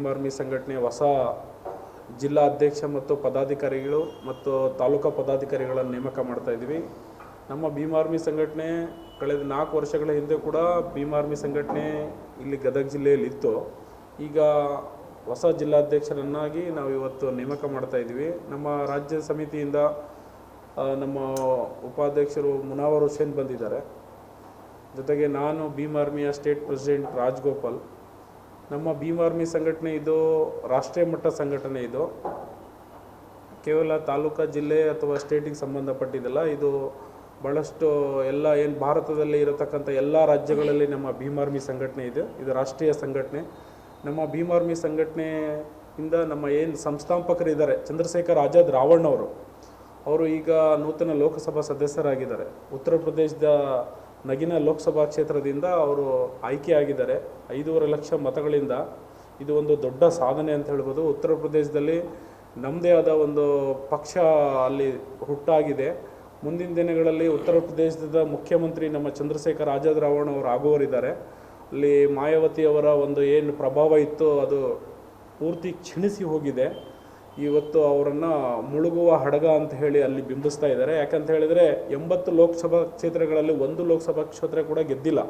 Bhim army ಸಂಘಟನೆ ಹೊಸ ಜಿಲ್ಲಾ ಅಧ್ಯಕ್ಷ ಮತ್ತು ಪದಾಧಿಕಾರಿಗಳು ಮತ್ತು ತಾಲೂಕಾ ಪದಾಧಿಕಾರಿಗಳನ್ನು ನೇಮಕ ಮಾಡ್ತಾ ಇದ್ದೀವಿ. ನಮ್ಮ ಭೀಮ್ ಆರ್ಮಿ ಸಂಘಟನೆ ಕಳೆದ ನಾಲ್ಕು ವರ್ಷಗಳ ಹಿಂದೆ ಕೂಡ ಭೀಮ್ ಆರ್ಮಿ ಸಂಘಟನೆ ಇಲ್ಲಿ ಗದಗ ಜಿಲ್ಲೆಯಲ್ಲಿ ಇತ್ತು. ಈಗ ಹೊಸ ಜಿಲ್ಲಾಧ್ಯಕ್ಷರನ್ನಾಗಿ ನಾವು ಇವತ್ತು ನೇಮಕ ಮಾಡ್ತಾ ಇದ್ದೀವಿ. ನಮ್ಮ ರಾಜ್ಯ ಸಮಿತಿಯಿಂದ ನಮ್ಮ ಉಪಾಧ್ಯಕ್ಷರು ಮುನಾವರ್ ಹುಸೇನ್ ಬಂದಿದ್ದಾರೆ. ಜೊತೆಗೆ ನಾನು ಭೀಮ್ ಆರ್ಮಿಯ ಸ್ಟೇಟ್ ಪ್ರೆಸಿಡೆಂಟ್ ರಾಜ್ಗೋಪಾಲ್ ನಮ್ಮ ಭೀಮ್ ಆರ್ಮಿ ಸಂಘಟನೆ ಇದು, ರಾಷ್ಟ್ರೀಯ ಮಟ್ಟ ಸಂಘಟನೆ ಇದು. ಕೇವಲ ತಾಲೂಕಾ ಜಿಲ್ಲೆ ಅಥವಾ ಸ್ಟೇಟಿಗೆ ಸಂಬಂಧಪಟ್ಟಿದ್ದಲ್ಲ, ಇದು ಭಾಳಷ್ಟು ಎಲ್ಲ ಏನು ಭಾರತದಲ್ಲಿ ಇರತಕ್ಕಂಥ ಎಲ್ಲ ರಾಜ್ಯಗಳಲ್ಲಿ ನಮ್ಮ ಭೀಮ್ ಆರ್ಮಿ ಸಂಘಟನೆ ಇದೆ. ಇದು ರಾಷ್ಟ್ರೀಯ ಸಂಘಟನೆ. ನಮ್ಮ ಭೀಮ್ ಆರ್ಮಿ ಸಂಘಟನೆಯಿಂದ ನಮ್ಮ ಏನು ಸಂಸ್ಥಾಪಕರಿದ್ದಾರೆ ಚಂದ್ರಶೇಖರ್ ಆಜಾದ್ ರಾವಣ್ಣವರು. ಅವರು ಈಗ ನೂತನ ಲೋಕಸಭಾ ಸದಸ್ಯರಾಗಿದ್ದಾರೆ. ಉತ್ತರ ಪ್ರದೇಶದ ನಗಿನ ಲೋಕಸಭಾ ಕ್ಷೇತ್ರದಿಂದ ಅವರು ಆಯ್ಕೆಯಾಗಿದ್ದಾರೆ. ಐದೂವರೆ ಲಕ್ಷ ಮತಗಳಿಂದ ಇದು ಒಂದು ದೊಡ್ಡ ಸಾಧನೆ ಅಂತ ಹೇಳ್ಬೋದು. ಉತ್ತರ ಪ್ರದೇಶದಲ್ಲಿ ನಮ್ಮದೇ ಆದ ಒಂದು ಪಕ್ಷ ಅಲ್ಲಿ ಹುಟ್ಟಾಗಿದೆ. ಮುಂದಿನ ದಿನಗಳಲ್ಲಿ ಉತ್ತರ ಪ್ರದೇಶದ ಮುಖ್ಯಮಂತ್ರಿ ನಮ್ಮ ಚಂದ್ರಶೇಖರ್ ಆಜಾದ್ ರಾವಣ್ ಅವರು ಆಗುವರಿದ್ದಾರೆ ಅಲ್ಲಿ ಮಾಯಾವತಿಯವರ ಒಂದು ಏನು ಪ್ರಭಾವ ಇತ್ತು ಅದು ಪೂರ್ತಿ ಕ್ಷೀಣಿಸಿ ಹೋಗಿದೆ. ಇವತ್ತು ಅವರನ್ನು ಮುಳುಗುವ ಹಡಗ ಅಂತ ಹೇಳಿ ಅಲ್ಲಿ ಬಿಂಬಿಸ್ತಾ ಇದ್ದಾರೆ. ಯಾಕಂತ ಹೇಳಿದರೆ ಎಂಬತ್ತು ಲೋಕಸಭಾ ಕ್ಷೇತ್ರಗಳಲ್ಲಿ ಒಂದು ಲೋಕಸಭಾ ಕ್ಷೇತ್ರ ಕೂಡ ಗೆದ್ದಿಲ್ಲ.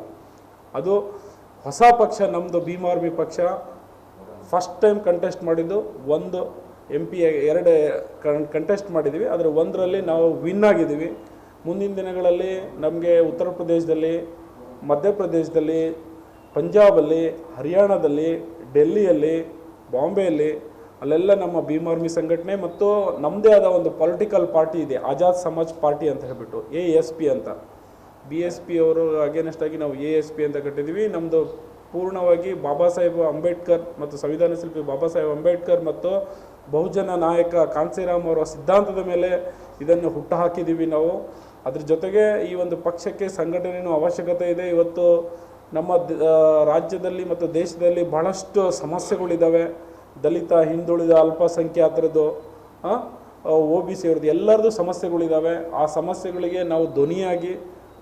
ಅದು ಹೊಸ ಪಕ್ಷ ನಮ್ಮದು ಭೀಮ್ ಆರ್ಮಿ ಪಕ್ಷ ಫಸ್ಟ್ ಟೈಮ್ ಕಂಟೆಸ್ಟ್ ಮಾಡಿದ್ದು ಒಂದು ಎಂ ಪಿ ಎರಡು ಕಂಟೆಸ್ಟ್ ಮಾಡಿದ್ದೀವಿ ಆದರೆ ಒಂದರಲ್ಲಿ ನಾವು ವಿನ್ ಆಗಿದ್ದೀವಿ. ಮುಂದಿನ ದಿನಗಳಲ್ಲಿ ನಮಗೆ ಉತ್ತರ ಪ್ರದೇಶದಲ್ಲಿ ಮಧ್ಯಪ್ರದೇಶದಲ್ಲಿ ಪಂಜಾಬಲ್ಲಿ, ಹರಿಯಾಣದಲ್ಲಿ, ಡೆಲ್ಲಿಯಲ್ಲಿ, ಬಾಂಬೆಯಲ್ಲಿ ಅಲ್ಲೆಲ್ಲ ನಮ್ಮ ಭೀಮ್ ಆರ್ಮಿ ಸಂಘಟನೆ ಮತ್ತು ನಮ್ಮದೇ ಆದ ಒಂದು ಪೊಲಿಟಿಕಲ್ ಪಾರ್ಟಿ ಇದೆ, ಆಜಾದ್ ಸಮಾಜ್ ಪಾರ್ಟಿ ಅಂತ ಹೇಳ್ಬಿಟ್ಟು ಎ ಎಸ್ ಪಿ ಅಂತ. ಬಿ ಎಸ್ ಪಿ ಅವರು ಅಗೇನೆಸ್ಟ್ ಆಗಿ ನಾವು ಎ ಎಸ್ ಪಿ ಅಂತ ಕಟ್ಟಿದ್ದೀವಿ. ನಮ್ಮದು ಪೂರ್ಣವಾಗಿ ಬಾಬಾ ಸಾಹೇಬ್ ಅಂಬೇಡ್ಕರ್ ಮತ್ತು ಸಂವಿಧಾನ ಶಿಲ್ಪಿ ಬಾಬಾ ಸಾಹೇಬ್ ಅಂಬೇಡ್ಕರ್ ಮತ್ತು ಬಹುಜನ ನಾಯಕ ಕಾಂತಿರಾಮ್ ಅವರ ಸಿದ್ಧಾಂತದ ಮೇಲೆ ಇದನ್ನು ಹುಟ್ಟು ಹಾಕಿದ್ದೀವಿ ನಾವು. ಅದ್ರ ಜೊತೆಗೆ ಈ ಒಂದು ಪಕ್ಷಕ್ಕೆ ಸಂಘಟನೆಯೂ ಅವಶ್ಯಕತೆ ಇದೆ. ಇವತ್ತು ನಮ್ಮ ರಾಜ್ಯದಲ್ಲಿ ಮತ್ತು ದೇಶದಲ್ಲಿ ಬಹಳಷ್ಟು ಸಮಸ್ಯೆಗಳಿದ್ದಾವೆ. ದಲಿತ, ಹಿಂದುಳಿದ, ಅಲ್ಪಸಂಖ್ಯಾತರದ್ದು ಒ ಬಿ ಸಿ ಅವ್ರದ್ದು ಎಲ್ಲರದ್ದು ಸಮಸ್ಯೆಗಳಿದ್ದಾವೆ ಆ ಸಮಸ್ಯೆಗಳಿಗೆ ನಾವು ಧ್ವನಿಯಾಗಿ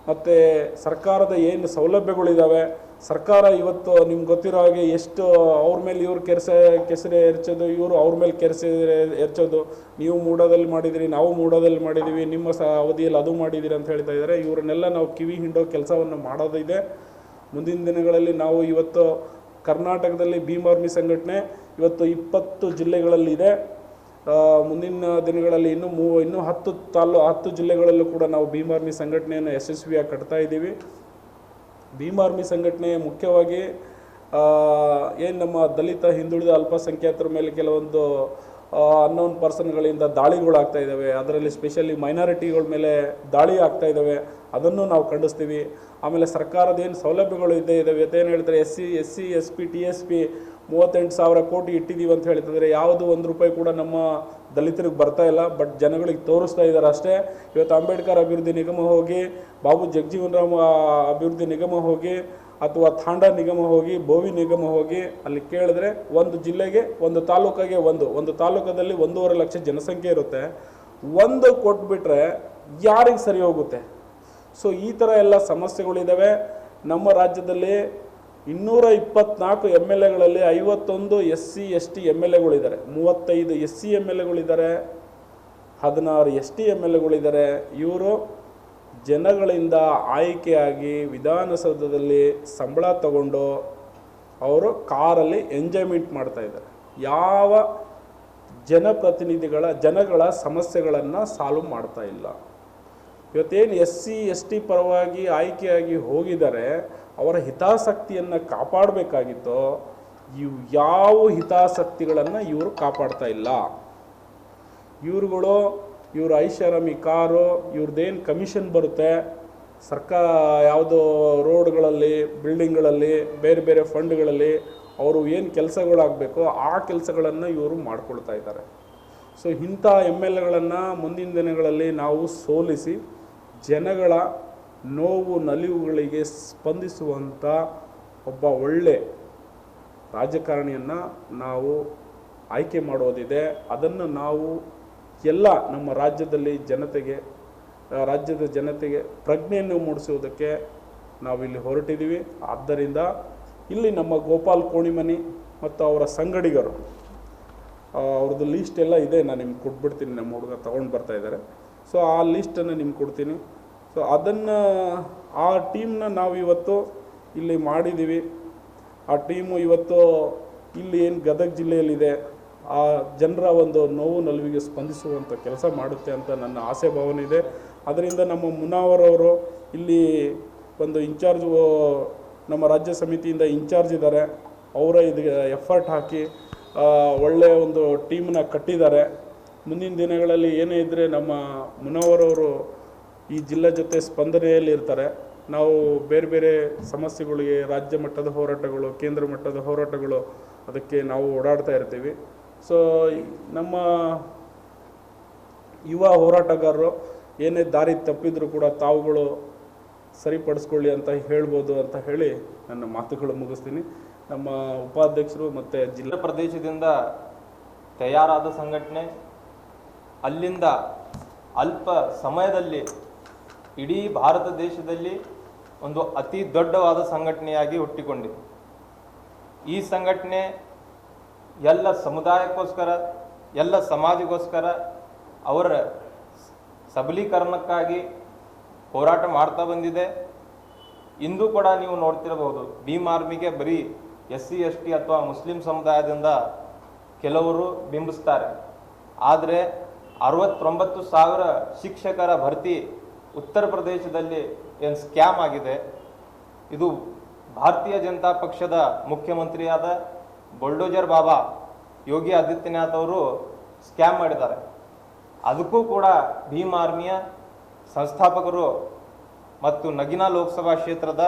ಮತ್ತು ಸರ್ಕಾರದ ಏನು ಸೌಲಭ್ಯಗಳಿದ್ದಾವೆ ಸರ್ಕಾರ ಇವತ್ತು ನಿಮ್ಗೆ ಗೊತ್ತಿರೋ ಹಾಗೆ ಎಷ್ಟು ಅವ್ರ ಮೇಲೆ ಇವ್ರು ಕೆರೆಸ, ಕೆಸರೆ ಎರಚೋದು, ಇವರು ಅವ್ರ ಮೇಲೆ ಕೆರೆಸೆ ಎರಚೋದು. ನೀವು ಮೂಡೋದಲ್ಲಿ ಮಾಡಿದಿರಿ, ನಾವು ಮೂಡೋದಲ್ಲಿ ಮಾಡಿದ್ದೀವಿ ನಿಮ್ಮ ಸ ಅವಧಿಯಲ್ಲಿ ಅದು ಮಾಡಿದ್ದೀರಿ ಅಂತ ಹೇಳ್ತಾ ಇದ್ದಾರೆ ಇವರನ್ನೆಲ್ಲ ನಾವು ಕಿವಿ ಹಿಂಡೋ ಕೆಲಸವನ್ನು ಮಾಡೋದಿದೆ. ಮುಂದಿನ ದಿನಗಳಲ್ಲಿ ನಾವು ಇವತ್ತು ಕರ್ನಾಟಕದಲ್ಲಿ ಭೀಮ್ ಆರ್ಮಿ ಸಂಘಟನೆ ಇವತ್ತು ಇಪ್ಪತ್ತು ಜಿಲ್ಲೆಗಳಲ್ಲಿದೆ ಮುಂದಿನ ದಿನಗಳಲ್ಲಿ ಇನ್ನೂ ಮೂ, ಇನ್ನೂ ಹತ್ತು ತಾಲೂ ಹತ್ತು ಜಿಲ್ಲೆಗಳಲ್ಲೂ ಕೂಡ ನಾವು ಭೀಮ್ ಆರ್ಮಿ ಸಂಘಟನೆಯನ್ನು ಯಶಸ್ವಿಯಾಗಿ ಕಟ್ತಾ ಇದ್ದೀವಿ. ಭೀಮ್ ಆರ್ಮಿ ಸಂಘಟನೆ ಮುಖ್ಯವಾಗಿ ಏನು ನಮ್ಮ ದಲಿತ ಹಿಂದುಳಿದ ಅಲ್ಪಸಂಖ್ಯಾತರ ಮೇಲೆ ಕೆಲವೊಂದು ಅನ್ನೋನ್ ಪರ್ಸನ್ಗಳಿಂದ ದಾಳಿಗಳಾಗ್ತಾ ಇದ್ದಾವೆ ಅದರಲ್ಲಿ ಸ್ಪೆಷಲಿ ಮೈನಾರಿಟಿಗಳ ಮೇಲೆ ದಾಳಿ ಆಗ್ತಾ ಇದ್ದಾವೆ ಅದನ್ನು ನಾವು ಖಂಡಿಸ್ತೀವಿ. ಆಮೇಲೆ ಸರ್ಕಾರದ ಏನು ಸೌಲಭ್ಯಗಳು ಇದ್ದೇ ಇದ್ದಾವೆ ಏನು ಹೇಳ್ತಾರೆ? S C S C, S P, T S P ಮೂವತ್ತೆಂಟು ಸಾವಿರ ಕೋಟಿ ಇಟ್ಟಿದ್ದೀವಿ ಅಂತ ಹೇಳ್ತಿದ್ರೆ. ಯಾವುದು ಒಂದು ರೂಪಾಯಿ ಕೂಡ ನಮ್ಮ ದಲಿತರಿಗೆ ಬರ್ತಾ ಇಲ್ಲ ಬಟ್ ಜನಗಳಿಗೆ ತೋರಿಸ್ತಾ ಇದ್ದಾರೆ ಅಷ್ಟೇ. ಇವತ್ತು ಅಂಬೇಡ್ಕರ್ ಅಭಿವೃದ್ಧಿ ನಿಗಮ ಹೋಗಿ, ಬಾಬು ಜಗಜೀವನ್ ರಾಮ್ ಅಭಿವೃದ್ಧಿ ನಿಗಮ ಹೋಗಿ ಅಥವಾ ತಾಂಡ ನಿಗಮ ಹೋಗಿ ಭೋವಿ ನಿಗಮ ಹೋಗಿ ಅಲ್ಲಿ ಕೇಳಿದ್ರೆ ಒಂದು ಜಿಲ್ಲೆಗೆ, ಒಂದು ತಾಲೂಕಾಗೆ ಒಂದು ಒಂದು ತಾಲೂಕದಲ್ಲಿ ಒಂದೂವರೆ ಲಕ್ಷ ಜನಸಂಖ್ಯೆ ಇರುತ್ತೆ. ಒಂದು ಕೊಟ್ಬಿಟ್ರೆ ಯಾರಿಗೆ ಸರಿ ಹೋಗುತ್ತೆ? ಸೊ ಈ ಥರ ಎಲ್ಲ ಸಮಸ್ಯೆಗಳಿದ್ದಾವೆ ನಮ್ಮ ರಾಜ್ಯದಲ್ಲಿ ಇನ್ನೂರ ಇಪ್ಪತ್ನಾಲ್ಕು ಎಂ ಎಲ್ ಎಗಳಲ್ಲಿ ಐವತ್ತೊಂದು S C S T M L ಎಗಳಿದ್ದಾರೆ. ಮೂವತ್ತೈದು ಎಸ್ ಸಿ ಎಂ ಎಲ್ ಎಗಳಿದ್ದಾರೆ. ಹದಿನಾರು ಎಸ್ ಟಿ ಎಂ ಎಲ್ ಎಗಳಿದ್ದಾರೆ. ಇವರು ಜನಗಳಿಂದ ಆಯ್ಕೆಯಾಗಿ ವಿಧಾನಸೌಧದಲ್ಲಿ ಸಂಬಳ ತಗೊಂಡು ಅವರು ಕಾರಲ್ಲಿ ಎಂಜಾಯ್ಮೆಂಟ್ ಮಾಡ್ತಾ ಇದ್ದಾರೆ. ಯಾವ ಜನಪ್ರತಿನಿಧಿಗಳ, ಜನಗಳ ಸಮಸ್ಯೆಗಳನ್ನು ಸಾಲ್ವ್ ಮಾಡ್ತಾ ಇಲ್ಲ. ಇವತ್ತೇನು ಎಸ್ ಸಿ ಎಸ್ ಟಿ ಪರವಾಗಿ ಆಯ್ಕೆಯಾಗಿ ಹೋಗಿದ್ದಾರೆ, ಅವರ ಹಿತಾಸಕ್ತಿಯನ್ನು ಕಾಪಾಡಬೇಕಾಗಿತ್ತು, ಇವು ಯಾವ ಹಿತಾಸಕ್ತಿಗಳನ್ನು ಇವರು ಕಾಪಾಡ್ತಾ ಇಲ್ಲ. ಇವ್ರುಗಳು ಇವ್ರ ಐಷಾರಾಮಿ ಕಾರು ಇವ್ರದ್ದೇನು ಕಮಿಷನ್ ಬರುತ್ತೆ ಸರ್ಕಾರ ಯಾವುದೋ ರೋಡ್ಗಳಲ್ಲಿ, ಬಿಲ್ಡಿಂಗ್ಗಳಲ್ಲಿ, ಬೇರೆ ಬೇರೆ ಫಂಡ್ಗಳಲ್ಲಿ ಅವರು ಏನು ಕೆಲಸಗಳಾಗಬೇಕೋ ಆ ಕೆಲಸಗಳನ್ನು ಇವರು ಮಾಡ್ಕೊಳ್ತಾ ಇದ್ದಾರೆ. ಸೊ ಇಂಥ ಎಂ ಎಲ್ ಎಗಳನ್ನು ಮುಂದಿನ ದಿನಗಳಲ್ಲಿ ನಾವು ಸೋಲಿಸಿ ಜನಗಳ ನೋವು ನಲಿವುಗಳಿಗೆ ಸ್ಪಂದಿಸುವಂಥ ಒಬ್ಬ ಒಳ್ಳೆ ರಾಜಕಾರಣಿಯನ್ನು ನಾವು ಆಯ್ಕೆ ಮಾಡೋದಿದೆ. ಅದನ್ನು ನಾವು ಎಲ್ಲ ನಮ್ಮ ರಾಜ್ಯದಲ್ಲಿ ಜನತೆಗೆ ರಾಜ್ಯದ ಜನತೆಗೆ ಪ್ರಜ್ಞೆಯನ್ನು ಮೂಡಿಸುವುದಕ್ಕೆ ನಾವಿಲ್ಲಿ ಹೊರಟಿದ್ದೀವಿ. ಆದ್ದರಿಂದ ಇಲ್ಲಿ ನಮ್ಮ ಗೋಪಾಲ್ ಕೋಣಿಮನಿ ಮತ್ತು ಅವರ ಸಂಗಡಿಗರು ಅವ್ರದ್ದು ಲೀಸ್ಟ್ ಎಲ್ಲ ಇದೆ. ನಾನು ನಿಮ್ಗೆ ಕೊಟ್ಬಿಡ್ತೀನಿ. ನಮ್ಮ ಹುಡುಗ ತೊಗೊಂಡು ಬರ್ತಾ ಇದ್ದಾರೆ. ಸೊ ಆ ಲೀಸ್ಟನ್ನು ನಿಮ್ಗೆ ಕೊಡ್ತೀನಿ. ಸೊ ಅದನ್ನು, ಆ ಟೀಮ್ನ ನಾವು ಇವತ್ತು ಇಲ್ಲಿ ಮಾಡಿದ್ದೀವಿ. ಆ ಟೀಮು ಇವತ್ತು ಇಲ್ಲಿ ಏನು ಗದಗ ಜಿಲ್ಲೆಯಲ್ಲಿದೆ ಆ ಜನರ ಒಂದು ನೋವು ನಲುವಿಗೆ ಸ್ಪಂದಿಸುವಂಥ ಕೆಲಸ ಮಾಡುತ್ತೆ ಅಂತ ನನ್ನ ಆಸೆ ಭಾವನೆ ಇದೆ. ಅದರಿಂದ ನಮ್ಮ ಮುನಾವರವರು ಇಲ್ಲಿ ಒಂದು ಇನ್ಚಾರ್ಜ್ ನಮ್ಮ ರಾಜ್ಯ ಸಮಿತಿಯಿಂದ ಇನ್ಚಾರ್ಜ್ ಇದ್ದಾರೆ. ಅವರ ಇದಕ್ಕೆ ಎಫರ್ಟ್ ಹಾಕಿ ಒಳ್ಳೆಯ ಒಂದು ಟೀಮನ್ನ ಕಟ್ಟಿದ್ದಾರೆ. ಮುಂದಿನ ದಿನಗಳಲ್ಲಿ ಏನೇ ಇದ್ದರೆ ನಮ್ಮ ಮುನವರವರು ಈ ಜಿಲ್ಲೆ ಜೊತೆ ಸ್ಪಂದನೆಯಲ್ಲಿ ಇರ್ತಾರೆ. ನಾವು ಬೇರೆ ಬೇರೆ ಸಮಸ್ಯೆಗಳಿಗೆ ರಾಜ್ಯ ಮಟ್ಟದ ಹೋರಾಟಗಳು, ಕೇಂದ್ರ ಮಟ್ಟದ ಹೋರಾಟಗಳು ಅದಕ್ಕೆ ನಾವು ಓಡಾಡ್ತಾ ಇರ್ತೀವಿ. ಸೊ ನಮ್ಮ ಯುವ ಹೋರಾಟಗಾರರು ಏನೇ ದಾರಿ ತಪ್ಪಿದ್ರು ಕೂಡ ತಾವುಗಳು ಸರಿಪಡಿಸ್ಕೊಳ್ಳಿ ಅಂತ ಹೇಳ್ಬೋದು ಅಂತ ಹೇಳಿ ನನ್ನ ಮಾತುಗಳು ಮುಗಿಸ್ತೀನಿ. ನಮ್ಮ ಉಪಾಧ್ಯಕ್ಷರು ಮತ್ತು ಜಿಲ್ಲಾ ಪ್ರದೇಶದಿಂದ ತಯಾರಾದ ಸಂಘಟನೆ ಅಲ್ಲಿಂದ ಅಲ್ಪ ಸಮಯದಲ್ಲಿ ಇಡೀ ಭಾರತ ದೇಶದಲ್ಲಿ ಒಂದು ಅತಿ ದೊಡ್ಡವಾದ ಸಂಘಟನೆಯಾಗಿ ಹುಟ್ಟಿಕೊಂಡಿದೆ. ಈ ಸಂಘಟನೆ ಎಲ್ಲ ಸಮುದಾಯಕ್ಕೋಸ್ಕರ, ಎಲ್ಲ ಸಮಾಜಕ್ಕೋಸ್ಕರ ಅವರ ಸಬಲೀಕರಣಕ್ಕಾಗಿ ಹೋರಾಟ ಮಾಡ್ತಾ ಬಂದಿದೆ. ಇಂದು ಕೂಡ ನೀವು ನೋಡ್ತಿರಬಹುದು, ಭೀಮ್ ಆರ್ಮಿಗೆ ಬರೀ ಎಸ್ ಸಿ ಎಸ್ ಟಿ ಅಥವಾ ಮುಸ್ಲಿಂ ಸಮುದಾಯದಿಂದ ಕೆಲವರು ಬಿಂಬಿಸ್ತಾರೆ. ಆದರೆ ಅರವತ್ತೊಂಬತ್ತು ಸಾವಿರ ಶಿಕ್ಷಕರ ಭರ್ತಿ ಉತ್ತರ ಪ್ರದೇಶದಲ್ಲಿ ಏನು ಸ್ಕ್ಯಾಮ್ ಆಗಿದೆ, ಇದು ಭಾರತೀಯ ಜನತಾ ಪಕ್ಷದ ಮುಖ್ಯಮಂತ್ರಿಯಾದ ಬುಲ್ಡೋಜರ್ ಬಾಬಾ, ಯೋಗಿ ಆದಿತ್ಯನಾಥ್ ಅವರು ಸ್ಕ್ಯಾಮ್ ಮಾಡಿದ್ದಾರೆ. ಅದಕ್ಕೂ ಕೂಡ ಭೀಮ್ ಆರ್ಮಿಯ ಸಂಸ್ಥಾಪಕರು ಮತ್ತು ನಗಿನಾ ಲೋಕಸಭಾ ಕ್ಷೇತ್ರದ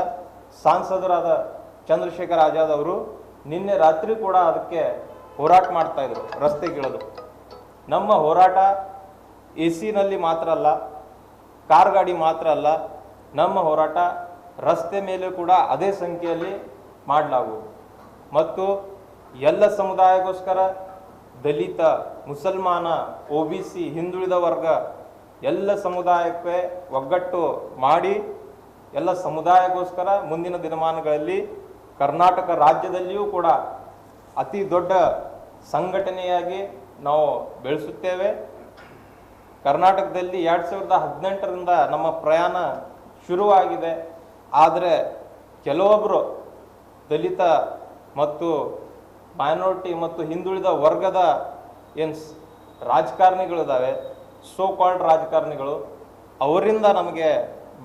ಸಾಂಸದರಾದ ಚಂದ್ರಶೇಖರ್ ಆಜಾದ್ ಅವರು ನಿನ್ನೆ ರಾತ್ರಿ ಕೂಡ ಅದಕ್ಕೆ ಹೋರಾಟ ಮಾಡ್ತಾ ಇದ್ರು ರಸ್ತೆಗಿಳಿದು ನಮ್ಮ ಹೋರಾಟ ಎ ಸಿನಲ್ಲಿ ಮಾತ್ರ ಅಲ್ಲ, ಕಾರ್ ಗಾಡಿ ಮಾತ್ರ ಅಲ್ಲ, ನಮ್ಮ ಹೋರಾಟ ರಸ್ತೆ ಮೇಲೆ ಕೂಡ ಅದೇ ಸಂಖ್ಯೆಯಲ್ಲಿ ಮಾಡಲಾಗುವುದು. ಮತ್ತು ಎಲ್ಲ ಸಮುದಾಯಗೋಸ್ಕರ ದಲಿತ, ಮುಸಲ್ಮಾನ, ಒ ಬಿ ಸಿ, ಹಿಂದುಳಿದ ವರ್ಗ ಎಲ್ಲ ಸಮುದಾಯಕ್ಕೆ ಒಗ್ಗಟ್ಟು ಮಾಡಿ ಎಲ್ಲ ಸಮುದಾಯಗೋಸ್ಕರ ಮುಂದಿನ ದಿನಮಾನಗಳಲ್ಲಿ ಕರ್ನಾಟಕ ರಾಜ್ಯದಲ್ಲಿಯೂ ಕೂಡ ಅತಿ ದೊಡ್ಡ ಸಂಘಟನೆಯಾಗಿ ನಾವು ಬೆಳೆಸುತ್ತೇವೆ. ಕರ್ನಾಟಕದಲ್ಲಿ ಎರಡು ಸಾವಿರದ ಹದಿನೆಂಟರಿಂದ ನಮ್ಮ ಪ್ರಯಾಣ ಶುರುವಾಗಿದೆ. ಆದರೆ ಕೆಲವೊಬ್ಬರು ದಲಿತ ಮತ್ತು ಮೈನಾರಿಟಿ ಮತ್ತು ಹಿಂದುಳಿದ ವರ್ಗದ ಏನು ರಾಜಕಾರಣಿಗಳಿದ್ದಾವೆ ಸೋ ಕಾಲ್ಡ್ ರಾಜಕಾರಣಿಗಳು, ಅವರಿಂದ ನಮಗೆ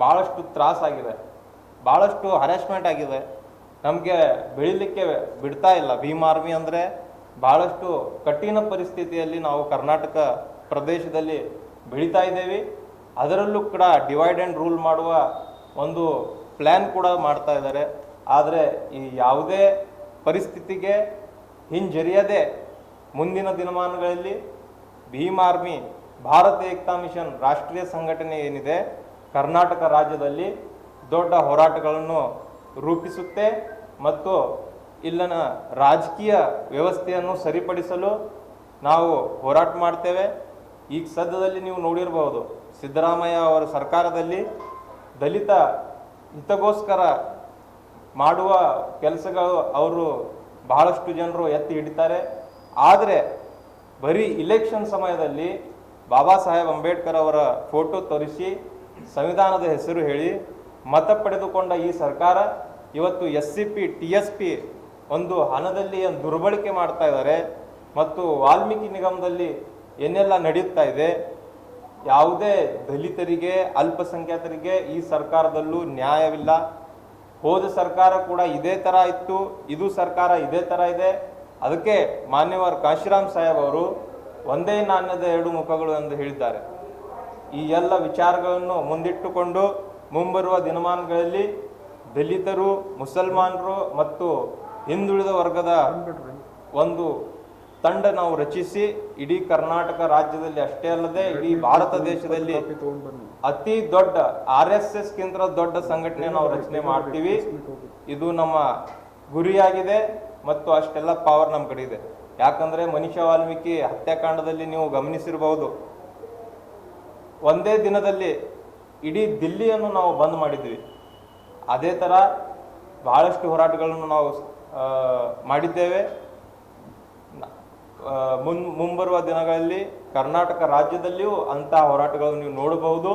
ಭಾಳಷ್ಟು ತ್ರಾಸಾಗಿದೆ ಭಾಳಷ್ಟು ಹರಾಸ್ಮೆಂಟ್ ಆಗಿದೆ. ನಮಗೆ ಬೆಳಿಲಿಕ್ಕೆ ಬಿಡ್ತಾ ಇಲ್ಲ. ಭೀಮ್ ಆರ್ಮಿ ಅಂದರೆ ಭಾಳಷ್ಟು ಕಠಿಣ ಪರಿಸ್ಥಿತಿಯಲ್ಲಿ ನಾವು ಕರ್ನಾಟಕ ಪ್ರದೇಶದಲ್ಲಿ ಬೆಳೀತಾ ಇದ್ದೇವೆ. ಅದರಲ್ಲೂ ಕೂಡ ಡಿವೈಡ್ ಆ್ಯಂಡ್ ರೂಲ್ ಮಾಡುವ ಒಂದು ಪ್ಲ್ಯಾನ್ ಕೂಡ ಮಾಡ್ತಾ ಇದ್ದಾರೆ. ಆದರೆ ಈ ಯಾವುದೇ ಪರಿಸ್ಥಿತಿಗೆ ಹಿಂಜರಿಯದೆ ಮುಂದಿನ ದಿನಮಾನಗಳಲ್ಲಿ ಭೀಮ್ ಆರ್ಮಿ ಭಾರತ ಏಕತಾ ಮಿಷನ್ ರಾಷ್ಟ್ರೀಯ ಸಂಘಟನೆ ಏನಿದೆ, ಕರ್ನಾಟಕ ರಾಜ್ಯದಲ್ಲಿ ದೊಡ್ಡ ಹೋರಾಟಗಳನ್ನು ರೂಪಿಸುತ್ತೆ ಮತ್ತು ಇಲ್ಲಿನ ರಾಜಕೀಯ ವ್ಯವಸ್ಥೆಯನ್ನು ಸರಿಪಡಿಸಲು ನಾವು ಹೋರಾಟ ಮಾಡ್ತೇವೆ. ಈಗ ಸದ್ಯದಲ್ಲಿ ನೀವು ನೋಡಿರಬಹುದು ಸಿದ್ದರಾಮಯ್ಯ ಅವರ ಸರ್ಕಾರದಲ್ಲಿ ದಲಿತ ಹಿತಗೋಸ್ಕರ ಮಾಡುವ ಕೆಲಸಗಳು ಅವರು ಬಹಳಷ್ಟು ಜನರು ಎತ್ತಿ ಹಿಡಿತಾರೆ. ಆದರೆ ಬರೀ ಇಲೆಕ್ಷನ್ ಸಮಯದಲ್ಲಿ ಬಾಬಾ ಸಾಹೇಬ್ ಅಂಬೇಡ್ಕರ್ ಅವರ ಫೋಟೋ ತೋರಿಸಿ ಸಂವಿಧಾನದ ಹೆಸರು ಹೇಳಿ ಮತ ಪಡೆದುಕೊಂಡ ಈ ಸರ್ಕಾರ ಇವತ್ತು S C P T S P ಒಂದು ಹಣದಲ್ಲಿ ಏನು ದುರ್ಬಳಕೆ ಮಾಡ್ತಾ ಇದ್ದಾರೆ ಮತ್ತು ವಾಲ್ಮೀಕಿ ನಿಗಮದಲ್ಲಿ ಏನೆಲ್ಲ ನಡೆಯುತ್ತಾ ಇದೆ, ಯಾವುದೇ ದಲಿತರಿಗೆ, ಅಲ್ಪಸಂಖ್ಯಾತರಿಗೆ ಈ ಸರ್ಕಾರದಲ್ಲೂ ನ್ಯಾಯವಿಲ್ಲ. ಹೋದ ಸರ್ಕಾರ ಕೂಡ ಇದೇ ತರ ಇತ್ತು, ಇದು ಸರ್ಕಾರ ಇದೇ ತರ ಇದೆ. ಅದಕ್ಕೆ ಮಾನ್ಯವರು ಕಾಶಿರಾಮ್ ಸಾಹೇಬ್ ಅವರು ಒಂದೇ ನಾಣ್ಯದ ಎರಡು ಮುಖಗಳು ಎಂದು ಹೇಳಿದ್ದಾರೆ. ಈ ಎಲ್ಲ ವಿಚಾರಗಳನ್ನು ಮುಂದಿಟ್ಟುಕೊಂಡು ಮುಂಬರುವ ದಿನಮಾನಗಳಲ್ಲಿ ದಲಿತರು, ಮುಸಲ್ಮಾನರು ಮತ್ತು ಹಿಂದುಳಿದ ವರ್ಗದ ಒಂದು ತಂಡ ನಾವು ರಚಿಸಿ ಇಡೀ ಕರ್ನಾಟಕ ರಾಜ್ಯದಲ್ಲಿ ಅಷ್ಟೇ ಅಲ್ಲದೆ ಇಡೀ ಭಾರತ ದೇಶದಲ್ಲಿ ಅತಿ ದೊಡ್ಡ ಆರ್ ಎಸ್ ಎಸ್ ಕಿಂತ ದೊಡ್ಡ ಸಂಘಟನೆ ನಾವು ರಚನೆ ಮಾಡ್ತೀವಿ. ಇದು ನಮ್ಮ ಗುರಿಯಾಗಿದೆ ಮತ್ತು ಅಷ್ಟೆಲ್ಲ ಪವರ್ ನಮ್ಮ ಕಡೆ ಇದೆ. ಯಾಕಂದ್ರೆ ಮನುಷ್ಯ ವಾಲ್ಮೀಕಿ ಹತ್ಯಾಕಾಂಡದಲ್ಲಿ ನೀವು ಗಮನಿಸಿರಬಹುದು ಒಂದೇ ದಿನದಲ್ಲಿ ಇಡೀ ದಿಲ್ಲಿಯನ್ನು ನಾವು ಬಂದ್ ಮಾಡಿದ್ವಿ. ಅದೇ ತರ ಬಹಳಷ್ಟು ಹೋರಾಟಗಳನ್ನು ನಾವು ಮಾಡಿದ್ದೇವೆ. ಮುನ್ ಮುಂಬರುವ ದಿನಗಳಲ್ಲಿ ಕರ್ನಾಟಕ ರಾಜ್ಯದಲ್ಲಿಯೂ ಅಂತಹ ಹೋರಾಟಗಳನ್ನು ನೀವು ನೋಡಬಹುದು.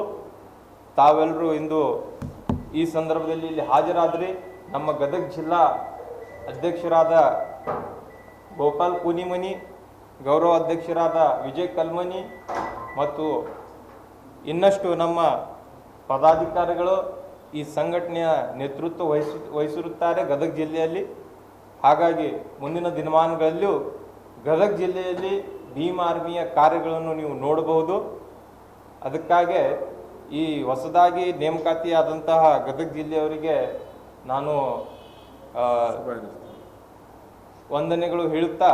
ತಾವೆಲ್ಲರೂ ಇಂದು ಈ ಸಂದರ್ಭದಲ್ಲಿ ಇಲ್ಲಿ ಹಾಜರಾದ್ರಿ. ನಮ್ಮ ಗದಗ ಜಿಲ್ಲಾ ಅಧ್ಯಕ್ಷರಾದ ಗೋಪಾಲ್ ಕುನಿಮನಿ, ಗೌರವ ಅಧ್ಯಕ್ಷರಾದ ವಿಜಯ್ ಕಲ್ಮನಿ ಮತ್ತು ಇನ್ನಷ್ಟು ನಮ್ಮ ಪದಾಧಿಕಾರಿಗಳು ಈ ಸಂಘಟನೆಯ ನೇತೃತ್ವ ವಹಿಸಿ, ವಹಿಸಿರುತ್ತಾರೆ ಗದಗ ಜಿಲ್ಲೆಯಲ್ಲಿ. ಹಾಗಾಗಿ ಮುಂದಿನ ದಿನಮಾನಗಳಲ್ಲೂ ಗದಗ ಜಿಲ್ಲೆಯಲ್ಲಿ ಭೀಮ್ ಆರ್ಮಿಯ ಕಾರ್ಯಗಳನ್ನು ನೀವು ನೋಡಬಹುದು. ಅದಕ್ಕಾಗಿ ಈ ಹೊಸದಾಗಿ ನೇಮಕಾತಿಯಾದಂತಹ ಗದಗ ಜಿಲ್ಲೆಯವರಿಗೆ ನಾನು ವಂದನೆಗಳು ಹೇಳುತ್ತಾ